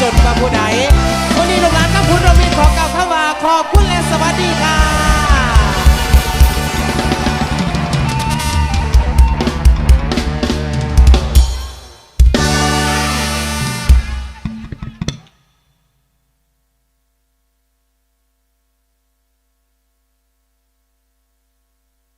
จนป้าผู้ใด